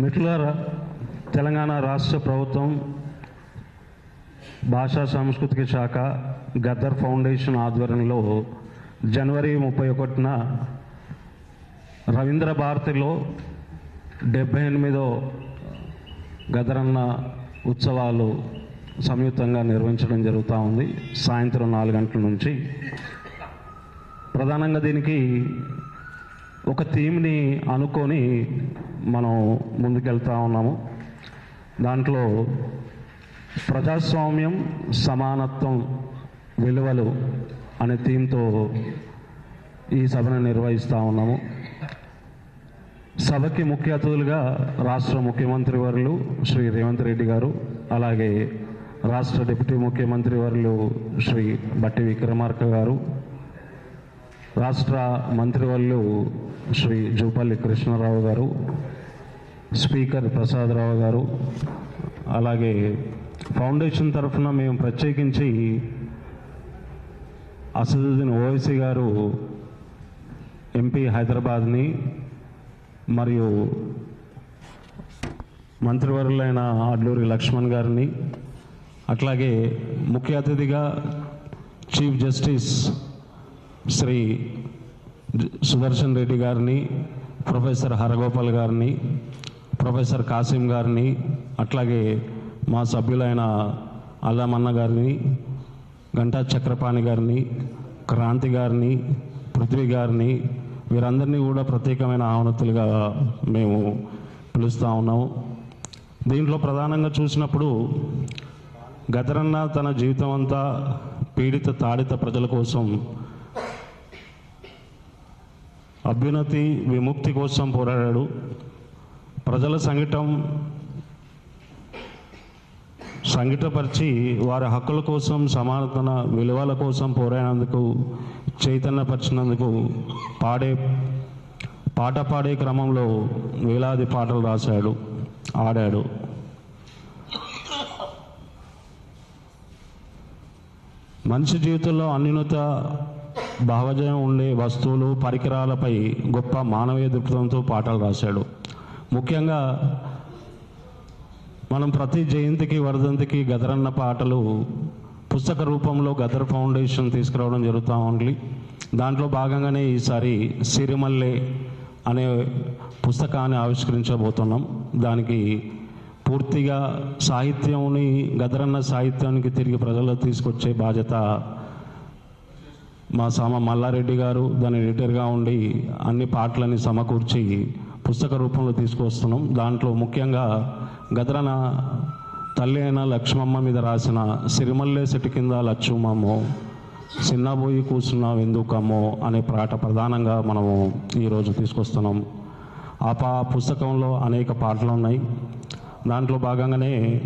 మిత్రులారా తెలంగాణ రాష్ట్ర ప్రభుత్వం భాషా సాంస్కృతిక శాఖ గద్దర్ ఫౌండేషన్ ఆధ్వర్యంలో జనవరి ముప్పై ఒకటిన రవీంద్ర భారతిలో డెబ్బై ఎనిమిదో గదరన్న ఉత్సవాలు సంయుక్తంగా నిర్వహించడం జరుగుతూ ఉంది. సాయంత్రం నాలుగు గంటల నుంచి. ప్రధానంగా దీనికి ఒక థీమ్ని అనుకొని మనం ముందుకెళ్తా ఉన్నాము. దాంట్లో ప్రజాస్వామ్యం సమానత్వం విలువలు అనే థీమ్తో ఈ సభను నిర్వహిస్తూ ఉన్నాము. సభకి ముఖ్య అతిథులుగా రాష్ట్ర ముఖ్యమంత్రి వర్యులు శ్రీ రేవంత్ రెడ్డి గారు అలాగే రాష్ట్ర డిప్యూటీ ముఖ్యమంత్రి వర్యులు శ్రీ బట్టి విక్రమార్క గారు రాష్ట్ర మంత్రివర్యులు శ్రీ జూపల్లి కృష్ణారావు గారు స్పీకర్ ప్రసాదరావు గారు అలాగే ఫౌండేషన్ తరఫున మేము ప్రత్యేకించి అసదుద్దీన్ ఓవైసీ గారు ఎంపీ హైదరాబాద్ని మరియు మంత్రివర్యులైన అడ్లూరి లక్ష్మణ్ గారిని అట్లాగే ముఖ్య అతిథిగా చీఫ్ జస్టిస్ శ్రీ సుదర్శన్ రెడ్డి గారిని ప్రొఫెసర్ హరగోపాల్ గారిని ప్రొఫెసర్ కాసిం గారిని అట్లాగే మా సభ్యులైన అల్లామన్న గారిని గంటా చక్రపాణి గారిని క్రాంతి గారిని పృథ్వీ గారిని వీరందరినీ కూడా ప్రత్యేకమైన ఆహ్వానతులుగా మేము పిలుస్తూ ఉన్నాము. దీంట్లో ప్రధానంగా చూసినప్పుడు గదరన్న తన జీవితం అంతా పీడిత తాడిత ప్రజల కోసం అభ్యున్నతి విముక్తి కోసం పోరాడాడు. ప్రజల సంఘటం సంఘటపరిచి వారి హక్కుల కోసం సమానతన విలువల కోసం పోరాడినందుకు చైతన్యపరిచినందుకు పాడే పాట పాడే క్రమంలో వేలాది పాటలు రాశాడు ఆడాడు. మనిషి జీవితంలో అన్యునత భావజయం ఉండే వస్తువులు పరికరాలపై గొప్ప మానవీయ దృక్పథంతో పాటలు రాశాడు. ముఖ్యంగా మనం ప్రతి జయంతికి వరదంతికి గదరన్న పాటలు పుస్తక రూపంలో గదర్ ఫౌండేషన్ తీసుకురావడం జరుగుతూ ఉంది. దాంట్లో భాగంగానే ఈసారి సిరిమల్లె అనే పుస్తకాన్ని ఆవిష్కరించబోతున్నాం. దానికి పూర్తిగా సాహిత్యంని గదరన్న సాహిత్యానికి తిరిగి ప్రజల్లో తీసుకొచ్చే బాధ్యత మా సామ మల్లారెడ్డి గారు దాని ఎడిటర్గా ఉండి అన్ని పాటలని సమకూర్చి పుస్తక రూపంలో తీసుకొస్తున్నాం దాంట్లో ముఖ్యంగా గదరన తల్లి అయిన లక్ష్మమ్మ మీద రాసిన సిరిమల్లె చెట్టు కింద లక్ష్మమ్మో చిన్నబోయి కూర్చున్నావు ఎందుకమ్మో అనే పాట ప్రధానంగా మనము ఈరోజు తీసుకొస్తున్నాం. ఆ పా పుస్తకంలో అనేక పాటలు ఉన్నాయి. దాంట్లో భాగంగానే